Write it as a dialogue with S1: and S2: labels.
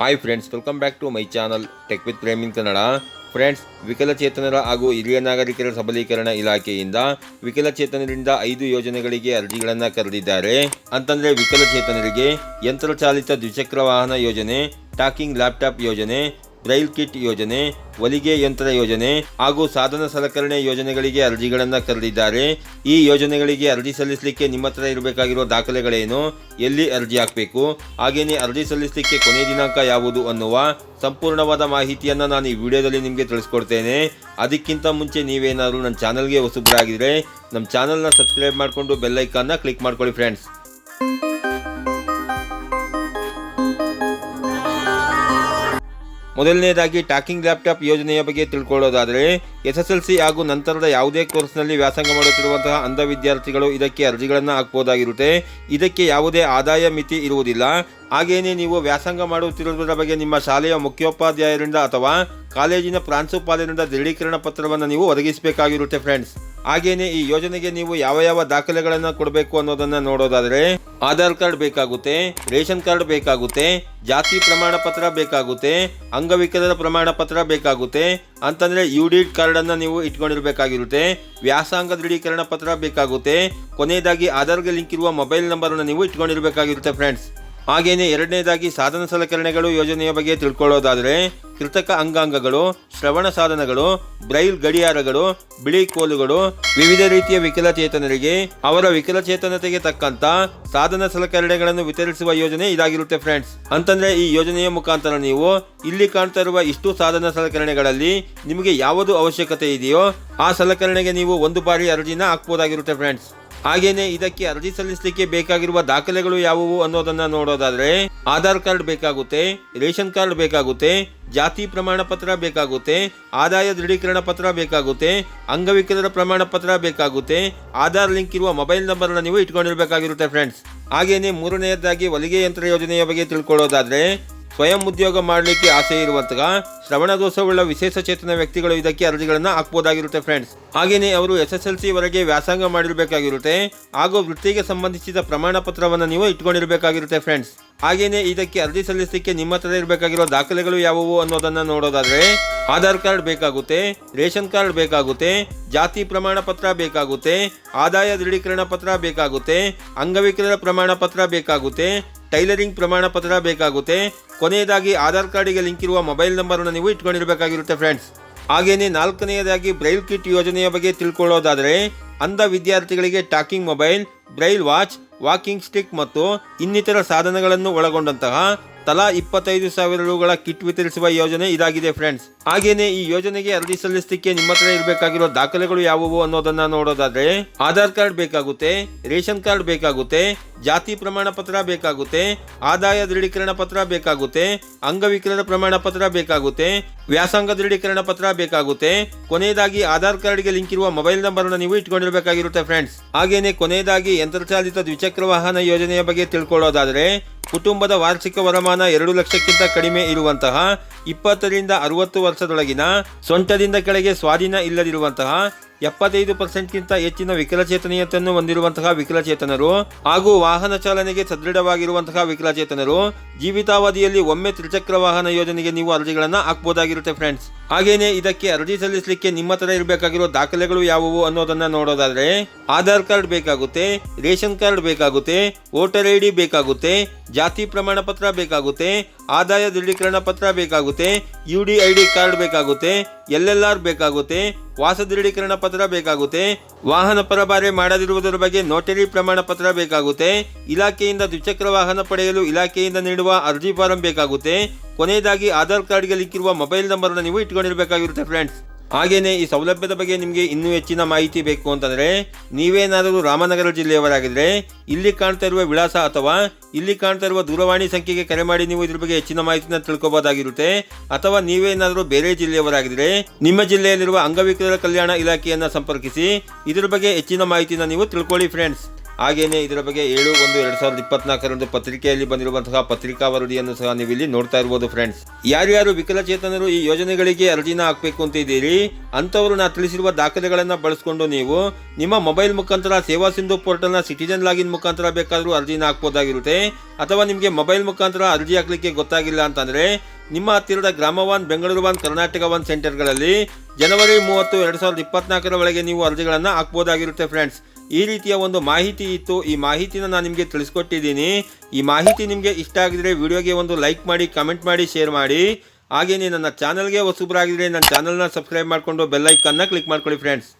S1: Hi friends welcome back to my channel tech with Prem in Kannada friends ವಿಕಲಚೇತನರ ಹಾಗೂ ಹಿರಿಯ ನಾಗರಿಕರ ಸಬಲೀಕರಣ ಇಲಾಖೆಯಿಂದ ವಿಕಲಚೇತನರಿಂದ ಐದು ಯೋಜನೆಗಳಿಗೆ ಅರ್ಜಿಗಳನ್ನು ಕರೆದಿದ್ದಾರೆ. ಅಂತಂದರೆ ವಿಕಲಚೇತನರಿಗೆ ಯಂತ್ರಚಾಲಿತ ದ್ವಿಚಕ್ರ ವಾಹನ ಯೋಜನೆ, ಟಾಕಿಂಗ್ ಲ್ಯಾಪ್ಟಾಪ್ ಯೋಜನೆ ಬ್ರೈಲ್ ಕಿಟ್ ಯೋಜನೆ ಹೊಲಿಗೆ ಯಂತ್ರ ಯೋಜನೆ ಹಾಗೂ ಸಾಧನ ಸಲಕರಣೆ ಯೋಜನೆಗಳಿಗೆ ಅರ್ಜಿಗಳನ್ನು ಕರೆದಿದ್ದಾರೆ. ಈ ಯೋಜನೆಗಳಿಗೆ ಅರ್ಜಿ ಸಲ್ಲಿಸಲಿಕ್ಕೆ ನಿಮ್ಮ ಹತ್ರ ಇರಬೇಕಾಗಿರೋ ದಾಖಲೆಗಳೇನು? ಎಲ್ಲಿ ಅರ್ಜಿ ಹಾಕಬೇಕು? ಹಾಗೆಯೇ ಅರ್ಜಿ ಸಲ್ಲಿಸಲಿಕ್ಕೆ ಕೊನೆಯ ದಿನಾಂಕ ಯಾವುದು ಅನ್ನುವ ಸಂಪೂರ್ಣವಾದ ಮಾಹಿತಿಯನ್ನು ನಾನು ಈ ವಿಡಿಯೋದಲ್ಲಿ ನಿಮಗೆ ತಿಳಿಸ್ಕೊಡ್ತೇನೆ. ಅದಕ್ಕಿಂತ ಮುಂಚೆ ನೀವೇನಾದರೂ ನನ್ನ ಚಾನಲ್ಗೆ ಹೊಸಬ್ರಾಗಿದ್ರೆ, ನಮ್ಮ ಚಾನಲ್ನ ಸಬ್ಸ್ಕ್ರೈಬ್ ಮಾಡಿಕೊಂಡು ಬೆಲ್ಲೈಕನ್ನ ಕ್ಲಿಕ್ ಮಾಡ್ಕೊಳ್ಳಿ ಫ್ರೆಂಡ್ಸ್ ಮೊದಲನೇದಾಗಿ ಟಾಕಿಂಗ್ ಲ್ಯಾಪ್ಟಾಪ್ ಯೋಜನೆಯ ಬಗ್ಗೆ ತಿಳ್ಕೊಳ್ಳೋದಾದರೆ ಎಸ್ ಹಾಗೂ ನಂತರದ ಯಾವುದೇ ಕೋರ್ಸ್ನಲ್ಲಿ ವ್ಯಾಸಂಗ ಮಾಡುತ್ತಿರುವಂತಹ ಅಂಧ ವಿದ್ಯಾರ್ಥಿಗಳು ಇದಕ್ಕೆ ಅರ್ಜಿಗಳನ್ನು ಹಾಕ್ಬೋದಾಗಿರುತ್ತೆ. ಇದಕ್ಕೆ ಯಾವುದೇ ಆದಾಯ ಮಿತಿ ಇರುವುದಿಲ್ಲ. ಹಾಗೆಯೇ ನೀವು ವ್ಯಾಸಂಗ ಮಾಡುತ್ತಿರುವುದರ ಬಗ್ಗೆ ನಿಮ್ಮ ಶಾಲೆಯ ಮುಖ್ಯೋಪಾಧ್ಯಾಯರಿಂದ ಅಥವಾ ಕಾಲೇಜಿನ ಪ್ರಾಂಶುಪಾಲರಿಂದ ದೃಢೀಕರಣ ಪತ್ರವನ್ನು ನೀವು ಒದಗಿಸಬೇಕಾಗಿರುತ್ತೆ ಫ್ರೆಂಡ್ಸ್ ಹಾಗೇನೆ ಈ ಯೋಜನೆಗೆ ನೀವು ಯಾವ ಯಾವ ದಾಖಲೆಗಳನ್ನು ಕೊಡಬೇಕು ಅನ್ನೋದನ್ನ ನೋಡೋದಾದ್ರೆ ಆಧಾರ್ ಕಾರ್ಡ್ ಬೇಕಾಗುತ್ತೆ, ರೇಷನ್ ಕಾರ್ಡ್ ಬೇಕಾಗುತ್ತೆ, ಜಾತಿ ಪ್ರಮಾಣ ಪತ್ರ ಬೇಕಾಗುತ್ತೆ, ಅಂಗವಿಕಲರ ಪ್ರಮಾಣ ಪತ್ರ ಬೇಕಾಗುತ್ತೆ ಅಂತಂದ್ರೆ ಯು ಡಿ ಕಾರ್ಡ್ ಅನ್ನ ನೀವು ಇಟ್ಕೊಂಡಿರ್ಬೇಕಾಗಿರುತ್ತೆ, ವ್ಯಾಸಾಂಗ ದೃಢೀಕರಣ ಪತ್ರ ಬೇಕಾಗುತ್ತೆ, ಕೊನೆಯದಾಗಿ ಆಧಾರ್ಗೆ ಲಿಂಕ್ ಇರುವ ಮೊಬೈಲ್ ನಂಬರ್ ನೀವು ಇಟ್ಕೊಂಡಿರ್ಬೇಕಾಗಿರುತ್ತೆ ಫ್ರೆಂಡ್ಸ್. ಹಾಗೇನೆ ಎರಡನೇದಾಗಿ ಸಾಧನ ಸಲಕರಣೆಗಳು ಯೋಜನೆಯ ಬಗ್ಗೆ ತಿಳ್ಕೊಳ್ಳೋದಾದರೆ ಕೃತಕ ಅಂಗಾಂಗಗಳು, ಶ್ರವಣ ಸಾಧನಗಳು, ಬ್ರೈಲ್ ಗಡಿಯಾರಗಳು, ಬಿಳಿ ಕೋಲುಗಳು, ವಿವಿಧ ರೀತಿಯ ವಿಕಲಚೇತನರಿಗೆ, ಅವರ ವಿಕಲಚೇತನತೆಗೆ ತಕ್ಕಂತ ಸಾಧನ ಸಲಕರಣೆಗಳನ್ನು ವಿತರಿಸುವ ಯೋಜನೆ ಇದಾಗಿರುತ್ತೆ ಫ್ರೆಂಡ್ಸ್ ಅಂತಂದ್ರೆ ಈ ಯೋಜನೆಯ ಮುಖಾಂತರ ನೀವು ಇಲ್ಲಿ ಕಾಣ್ತಾ ಇರುವ ಇಷ್ಟು ಸಾಧನ ಸಲಕರಣೆಗಳಲ್ಲಿ ನಿಮಗೆ ಯಾವುದು ಅವಶ್ಯಕತೆ ಇದೆಯೋ ಆ ಸಲಕರಣೆಗೆ ನೀವು ಒಂದು ಬಾರಿ ಅರ್ಜಿನ ಹಾಕ್ಬೋದಾಗಿರುತ್ತೆ ಫ್ರೆಂಡ್ಸ್ ಹಾಗೇನೆ ಇದಕ್ಕೆ ಅರ್ಜಿ ಸಲ್ಲಿಸಲಿಕ್ಕೆ ಬೇಕಾಗಿರುವ ದಾಖಲೆಗಳು ಯಾವುವು ಅನ್ನೋದನ್ನ ನೋಡೋದಾದ್ರೆ ಆಧಾರ್ ಕಾರ್ಡ್ ಬೇಕಾಗುತ್ತೆ, ರೇಷನ್ ಕಾರ್ಡ್ ಬೇಕಾಗುತ್ತೆ, ಜಾತಿ ಪ್ರಮಾಣ ಪತ್ರ ಬೇಕಾಗುತ್ತೆ, ಆದಾಯ ದೃಢೀಕರಣ ಪತ್ರ ಬೇಕಾಗುತ್ತೆ, ಅಂಗವಿಕಲರ ಪ್ರಮಾಣ ಪತ್ರ ಬೇಕಾಗುತ್ತೆ, ಆಧಾರ್ ಲಿಂಕ್ ಇರುವ ಮೊಬೈಲ್ ನಂಬರ್ನ ನೀವು ಇಟ್ಕೊಂಡಿರ್ಬೇಕಾಗಿರುತ್ತೆ ಫ್ರೆಂಡ್ಸ್. ಹಾಗೇನೆ ಮೂರನೆಯದಾಗಿ ಹೊಲಿಗೆ ಯಂತ್ರ ಯೋಜನೆಯ ಬಗ್ಗೆ ತಿಳ್ಕೊಳ್ಳೋದಾದ್ರೆ ಸ್ವಯಂ ಉದ್ಯೋಗ ಮಾಡಲಿಕ್ಕೆ ಆಸೆ ಇರುವಂತಹ ಶ್ರವಣ ದೋಷವುಳ್ಳ ವಿಶೇಷ ಚೇತನ ವ್ಯಕ್ತಿಗಳು ಇದಕ್ಕೆ ಅರ್ಜಿಗಳನ್ನು ಹಾಕ್ಬೋದಾಗಿರುತ್ತೆ ಫ್ರೆಂಡ್ಸ್ ಹಾಗೆಯೇ ಅವರು ಎಸ್ ಎಸ್ ಎಲ್ ಸಿ ವರೆಗೆ ವ್ಯಾಸಂಗ ಮಾಡಿರಬೇಕಾಗಿರುತ್ತೆ, ಹಾಗೂ ವೃತ್ತಿಗೆ ಸಂಬಂಧಿಸಿದ ಪ್ರಮಾಣ ಪತ್ರವನ್ನು ನೀವು ಇಟ್ಕೊಂಡಿರಬೇಕಾಗಿರುತ್ತೆ ಫ್ರೆಂಡ್ಸ್ ಹಾಗೆಯೇ ಇದಕ್ಕೆ ಅರ್ಜಿ ಸಲ್ಲಿಸಲಿಕ್ಕೆ ನಿಮ್ಮ ಹತ್ರ ಇರಬೇಕಾಗಿರೋ ದಾಖಲೆಗಳು ಯಾವುವು ಅನ್ನೋದನ್ನು ನೋಡೋದಾದ್ರೆ, ಆಧಾರ್ ಕಾರ್ಡ್ ಬೇಕಾಗುತ್ತೆ, ರೇಷನ್ ಕಾರ್ಡ್ ಬೇಕಾಗುತ್ತೆ, ಜಾತಿ ಪ್ರಮಾಣ ಪತ್ರ ಬೇಕಾಗುತ್ತೆ, ಆದಾಯ ದೃಢೀಕರಣ ಪತ್ರ ಬೇಕಾಗುತ್ತೆ, ಅಂಗವಿಕಲರ ಪ್ರಮಾಣ ಪತ್ರ ಬೇಕಾಗುತ್ತೆ ಟೈಲರಿಂಗ್ ಪ್ರಮಾಣ ಪತ್ರ ಬೇಕಾಗುತ್ತೆ. ಕೊನೆಯದಾಗಿ ಆಧಾರ್ ಕಾರ್ಡಿಗೆ ಲಿಂಕ್ ಇರುವ ಮೊಬೈಲ್ ನಂಬರನ್ನು ನೀವು ಇಟ್ಕೊಂಡಿರಬೇಕಾಗಿರುತ್ತೆ ಫ್ರೆಂಡ್ಸ್ ಹಾಗೇನೆ ನಾಲ್ಕನೆಯದಾಗಿ ಬ್ರೈಲ್ ಕಿಟ್ ಯೋಜನೆಯ ಬಗ್ಗೆ ತಿಳ್ಕೊಳ್ಳೋದಾದರೆ, ಅಂಧ ವಿದ್ಯಾರ್ಥಿಗಳಿಗೆ talking mobile, braille watch, walking stick ಮತ್ತು ಇನ್ನಿತರ ಸಾಧನಗಳನ್ನು ಒಳಗೊಂಡಂತಹ ತಲಾ ಇಪ್ಪತ್ತೈದು ಸಾವಿರ ರೂಗಳ ಕಿಟ್ ವಿತರಿಸುವ ಯೋಜನೆ ಇದಾಗಿದೆ ಫ್ರೆಂಡ್ಸ್. ಹಾಗೇನೆ ಈ ಯೋಜನೆಗೆ ಅರ್ಜಿ ಸಲ್ಲಿಸಲಿಕ್ಕೆ ನಿಮ್ಮ ಹತ್ರ ಇರಬೇಕಾಗಿರೋ ದಾಖಲೆಗಳು ಯಾವುವು ಅನ್ನೋದನ್ನ ನೋಡೋದಾದ್ರೆ ಆಧಾರ್ ಕಾರ್ಡ್ ಬೇಕಾಗುತ್ತೆ, ರೇಷನ್ ಕಾರ್ಡ್ ಬೇಕಾಗುತ್ತೆ, ಜಾತಿ ಪ್ರಮಾಣ ಪತ್ರ ಬೇಕಾಗುತ್ತೆ, ಆದಾಯ ದೃಢೀಕರಣ ಪತ್ರ ಬೇಕಾಗುತ್ತೆ ಅಂಗವಿಕಲರ ಪ್ರಮಾಣ ಪತ್ರ ಬೇಕಾಗುತ್ತೆ, ವ್ಯಾಸಂಗ ದೃಢೀಕರಣ ಪತ್ರ ಬೇಕಾಗುತ್ತೆ. ಕೊನೆಯದಾಗಿ ಆಧಾರ್ ಕಾರ್ಡ್ಗೆ ಲಿಂಕ್ ಇರುವ ಮೊಬೈಲ್ ನಂಬರ್ ನೀವು ಇಟ್ಕೊಂಡಿರಬೇಕಾಗಿರುತ್ತೆ ಫ್ರೆಂಡ್ಸ್. ಹಾಗೇನೆ ಕೊನೆಯದಾಗಿ ಯಂತ್ರಚಾಲಿತ ದ್ವಿಚಕ್ರ ವಾಹನ ಯೋಜನೆಯ ಬಗ್ಗೆ ತಿಳ್ಕೊಳ್ಳೋದಾದ್ರೆ ಕುಟುಂಬದ ವಾರ್ಷಿಕ ವರಮಾನ ಎರಡು ಲಕ್ಷಕ್ಕಿಂತ ಕಡಿಮೆ ಇರುವಂತಹ ಇಪ್ಪತ್ತರಿಂದ ಅರವತ್ತು ವರ್ಷದೊಳಗಿನ ಸೊಂಟದಿಂದ ಕೆಳಗೆ ಸ್ವಾಧೀನ ಇಲ್ಲದಿರುವಂತಹ ಎಪ್ಪತ್ತೈದು ಪರ್ಸೆಂಟ್ಗಿಂತ ಹೆಚ್ಚಿನ ವಿಕಲಚೇತನೀಯತೆಯನ್ನು ಹೊಂದಿರುವಂತಹ ವಿಕಲಚೇತನರು ಹಾಗೂ ವಾಹನ ಚಾಲನೆಗೆ ಸದೃಢವಾಗಿರುವಂತಹ ವಿಕಲಚೇತನರು ಜೀವಿತಾವಧಿಯಲ್ಲಿ ಒಮ್ಮೆ ತ್ರಿಚಕ್ರ ವಾಹನ ಯೋಜನೆಗೆ ನೀವು ಅರ್ಜಿಗಳನ್ನು ಹಾಕ್ಬೋದಾಗಿರುತ್ತೆ ಫ್ರೆಂಡ್ಸ್ ಹಾಗೇನೆ ಇದಕ್ಕೆ ಅರ್ಜಿ ಸಲ್ಲಿಸಲಿಕ್ಕೆ ನಿಮ್ಮ ಹತ್ರ ಇರಬೇಕಾಗಿರೋ ದಾಖಲೆಗಳು ಯಾವುವು ಅನ್ನೋದನ್ನ ನೋಡೋದಾದ್ರೆ ಆಧಾರ್ ಕಾರ್ಡ್ ಬೇಕಾಗುತ್ತೆ, ರೇಷನ್ ಕಾರ್ಡ್ ಬೇಕಾಗುತ್ತೆ, ವೋಟರ್ ಐ ಡಿ ಬೇಕಾಗುತ್ತೆ, ಜಾತಿ ಪ್ರಮಾಣ ಪತ್ರ ಬೇಕಾಗುತ್ತೆ ಆದಾಯ ದೃಢೀಕರಣ ಪತ್ರ ಬೇಕಾಗುತ್ತೆ U D I D card ಬೇಕಾಗುತ್ತೆ ಎಲ್ ಆರ್ ಬೇಕಾಗುತ್ತೆ, ವಾಸ ದೃಢೀಕರಣ ಪತ್ರ ಬೇಕಾಗುತ್ತೆ, ವಾಹನ ಪರಭಾರೆ ಮಾಡದಿರುವುದರ ಬಗ್ಗೆ ನೋಟರಿ ಪ್ರಮಾಣ ಪತ್ರ ಬೇಕಾಗುತ್ತೆ, ಇಲಾಖೆಯಿಂದ ದ್ವಿಚಕ್ರ ವಾಹನ ಪಡೆಯಲು ಇಲಾಖೆಯಿಂದ ನೀಡುವ ಅರ್ಜಿ ಫಾರಂ ಬೇಕಾಗುತ್ತೆ, ಕೊನೆಯದಾಗಿ ಆಧಾರ್ ಕಾರ್ಡ್ಗೆ ಲಿಕ್ಕಿರುವ ಮೊಬೈಲ್ ನಂಬರ್ನ ನೀವು ಇಟ್ಕೊಂಡಿರಬೇಕಾಗಿರುತ್ತೆ ಫ್ರೆಂಡ್ಸ್ ಹಾಗೇನೆ ಈ ಸೌಲಭ್ಯದ ಬಗ್ಗೆ ನಿಮಗೆ ಇನ್ನೂ ಹೆಚ್ಚಿನ ಮಾಹಿತಿ ಬೇಕು ಅಂತಂದರೆ, ನೀವೇನಾದರೂ ರಾಮನಗರ ಜಿಲ್ಲೆಯವರಾಗಿದ್ದರೆ ಇಲ್ಲಿ ಕಾಣ್ತಾ ಇರುವ ವಿಳಾಸ ಅಥವಾ ಇಲ್ಲಿ ಕಾಣ್ತಾ ಇರುವ ದೂರವಾಣಿ ಸಂಖ್ಯೆಗೆ ಕರೆ ಮಾಡಿ ನೀವು ಇದ್ರ ಬಗ್ಗೆ ಹೆಚ್ಚಿನ ಮಾಹಿತಿನ ತಿಳ್ಕೋಬೋದಾಗಿರುತ್ತೆ. ಅಥವಾ ನೀವೇನಾದರೂ ಬೇರೆ ಜಿಲ್ಲೆಯವರಾಗಿದ್ದರೆ ನಿಮ್ಮ ಜಿಲ್ಲೆಯಲ್ಲಿರುವ ಅಂಗವಿಕಲರ ಕಲ್ಯಾಣ ಇಲಾಖೆಯನ್ನು ಸಂಪರ್ಕಿಸಿ, ಇದ್ರ ಬಗ್ಗೆ ಹೆಚ್ಚಿನ ಮಾಹಿತಿನ ನೀವು ತಿಳ್ಕೊಳ್ಳಿ ಫ್ರೆಂಡ್ಸ್ ಹಾಗೇನೆ ಇದರ ಬಗ್ಗೆ ಏಳು ಒಂದು ಎರಡು ಸಾವಿರದ ಇಪ್ಪತ್ನಾಲ್ಕರಂದು ಪತ್ರಿಕೆಯಲ್ಲಿ ಬಂದಿರುವಂತಹ ಪತ್ರಿಕಾ ವರದಿಯನ್ನು ಸಹ ನೀವು ಇಲ್ಲಿ ನೋಡ್ತಾ ಇರ್ಬೋದು ಫ್ರೆಂಡ್ಸ್ ಯಾರ್ಯಾರು ವಿಕಲಚೇತನರು ಈ ಯೋಜನೆಗಳಿಗೆ ಅರ್ಜಿನ ಹಾಕಬೇಕು ಅಂತ ಇದ್ದೀರಿ ಅಂಥವರು ನಾ ತಿಳಿಸಿರುವ ದಾಖಲೆಗಳನ್ನು ಬಳಸಿಕೊಂಡು ನೀವು ನಿಮ್ಮ ಮೊಬೈಲ್ ಮುಖಾಂತರ ಸೇವಾ ಸಿಂಧು ಪೋರ್ಟಲ್ನ ಸಿಟಿಜನ್ ಲಾಗಿನ್ ಮುಖಾಂತರ ಬೇಕಾದರೂ ಅರ್ಜಿನ ಹಾಕ್ಬೋದಾಗಿರುತ್ತೆ. ಅಥವಾ ನಿಮಗೆ ಮೊಬೈಲ್ ಮುಖಾಂತರ ಅರ್ಜಿ ಹಾಕಲಿಕ್ಕೆ ಗೊತ್ತಾಗಿಲ್ಲ ಅಂತಂದ್ರೆ ನಿಮ್ಮ ಹತ್ತಿರದ ಗ್ರಾಮ one Bengaluru one Karnataka one ಸೆಂಟರ್ಗಳಲ್ಲಿ ಜನವರಿ ಮೂವತ್ತು, ಎರಡು ಸಾವಿರದ ಇಪ್ಪತ್ನಾಲ್ಕರ ಒಳಗೆ ನೀವು ಅರ್ಜಿಗಳನ್ನು ಹಾಕ್ಬೋದಾಗಿರುತ್ತೆ ಫ್ರೆಂಡ್ಸ್. ಈ ರೀತಿಯ ಒಂದು ಮಾಹಿತಿ ಇತ್ತು. ಈ ಮಾಹಿತಿನ ನಾನು ನಿಮಗೆ ತಿಳಿಸ್ಕೊಟ್ಟಿದ್ದೀನಿ. ಈ ಮಾಹಿತಿ ನಿಮಗೆ ಇಷ್ಟ ಆಗಿದರೆ ವಿಡಿಯೋಗೆ ಒಂದು ಲೈಕ್ ಮಾಡಿ, ಕಮೆಂಟ್ ಮಾಡಿ, ಶೇರ್ ಮಾಡಿ. ಹಾಗೆಯೇ ನನ್ನ ಚಾನಲ್ಗೆ ಹೊಸಬ್ರಾಗಿದ್ರೆ ನನ್ನ ಚಾನಲ್ನ ಸಬ್ಸ್ಕ್ರೈಬ್ ಮಾಡಿಕೊಂಡು ಬೆಲ್ಲೈಕನ್ನ ಕ್ಲಿಕ್ ಮಾಡ್ಕೊಳ್ಳಿ ಫ್ರೆಂಡ್ಸ್.